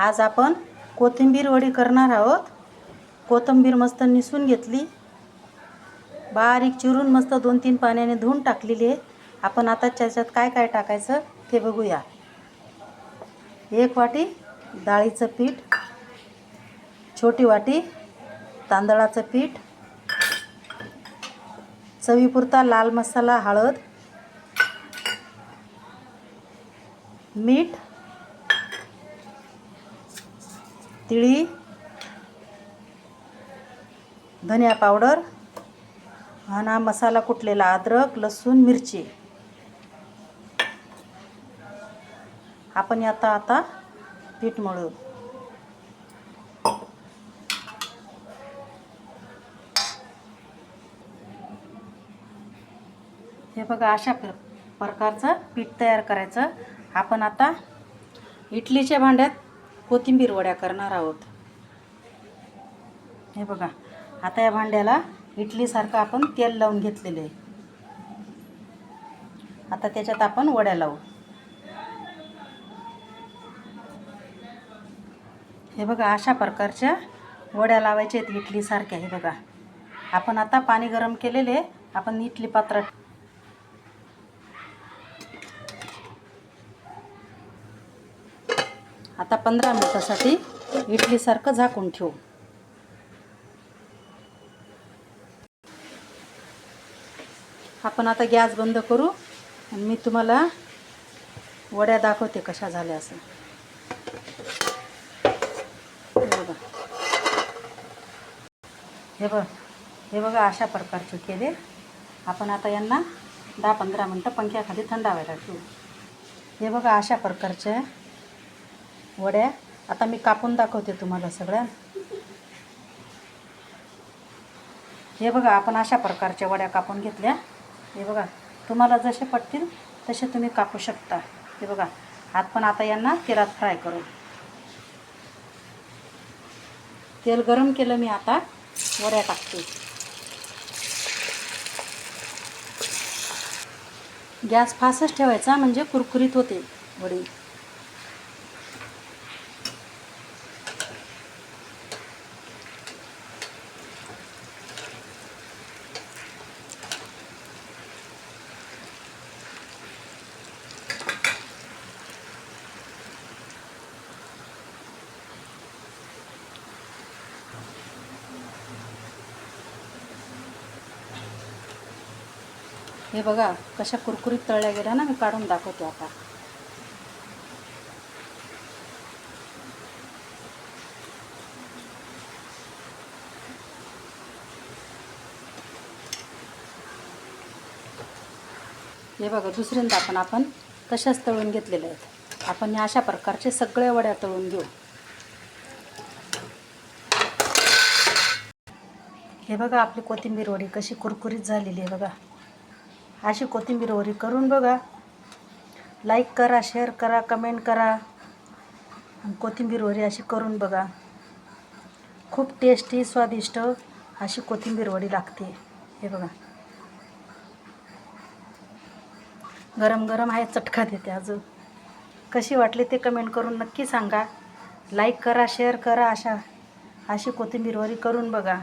आज आपण कोथिंबीर वडी करणार आहोत. कोथिंबीर मस्त निसून घेतली. बारीक चिरून मस्त दोन तीन पाण्याने धुवून टाकलेली आहे. आपण आता त्याच्यात काय काय टाकायचं ते बघूया. एक वाटी डाळीचं पीठ छोटी वाटी तांदळाचं पीठ चवीपुरता लाल मसाला हळद मीठ तिळी धनिया पावडर आणि हा मसाला कुटलेला अद्रक लसूण मिरची. आपण आता आता पीठ मळू. हे बघा अशा प्र प्रकारचं पीठ तयार करायचं. आपण आता इडलीच्या भांड्यात कोथिंबीर वड्या करणार आहोत. हे बघा आता या भांड्याला इडलीसारखं आपण तेल लावून घेतलेलं आहे. आता त्याच्यात आपण वड्या लावू. हे बघा अशा प्रकारच्या वड्या लावायच्या आहेत इडलीसारख्या हे बघा आपण आता पाणी गरम केलेले आपण इडली पात्रात आता पंधरा मिनटासाठी इडलीसारखं झाकून ठेवू. आपण आता गॅस बंद करू आणि मी तुम्हाला वड्या दाखवते कशा झाल्या असं. हे बघा. हे बघ हे बघा अशा प्रकारचे केले. आपण आता यांना दहा पंधरा मिनटं पंख्याखाली थंडावायला ठेवू. हे बघा अशा प्रकारच्या वड्या. आता मी कापून दाखवते तुम्हाला सगळ्या. हे बघा आपण अशा प्रकारच्या वड्या कापून घेतल्या. हे बघा तुम्हाला जसे पटतील तसे तुम्ही कापू शकता. हे बघा हात पण आता यांना तेलात फ्राय करू तेल गरम केलं मी आता वड्या टाकते. गॅस फास्टच ठेवायचा म्हणजे कुरकुरीत होते वडी. हे बघा कशा कुरकुरीत तळल्या गेल्या ना मी काढून दाखवते आता. हे बघा दुसऱ्यांदा आपण आपण तशाच तळून घेतलेल्या आहेत. आपण या अशा प्रकारचे सगळ्या वड्या तळून घेऊ. हे बघा आपली कोथिंबीर वडी कशी कुरकुरीत झालेली आहे बघा. अशी कोथिंबीर वरी करून बघा. लाईक करा शेअर करा कमेंट करा. कोथिंबीर वरी अशी करून बघा. खूप टेस्टी स्वादिष्ट अशी कोथिंबीर वडी लागते. हे बघा. गरम गरम आहे चटका देते अजून. कशी वाटली ते कमेंट करून नक्की सांगा. लाईक करा शेअर करा अशा अशी कोथिंबीर वरी करून बघा.